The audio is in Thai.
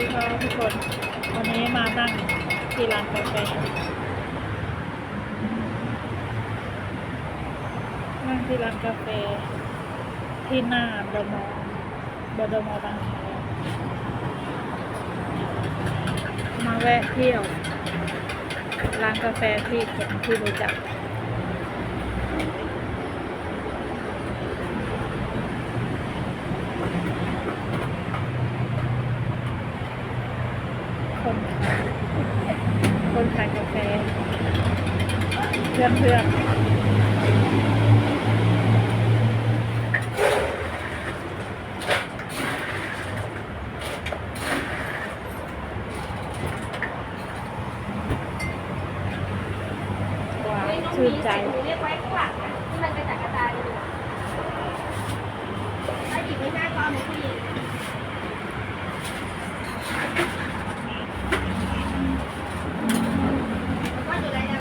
ดีค่ะทุกคน วันนี้มานั่งที่ร้านกาแฟนั่งที่ร้านกาแฟที่หน้าเดอะมอลล์เดมบางแคมาแวะเที่ยวร้านกาแฟที่ที่รู้จัก คนขายคนขายกาแฟเพื่อนเพื่อนว้าวชื่นใจเรียกไว้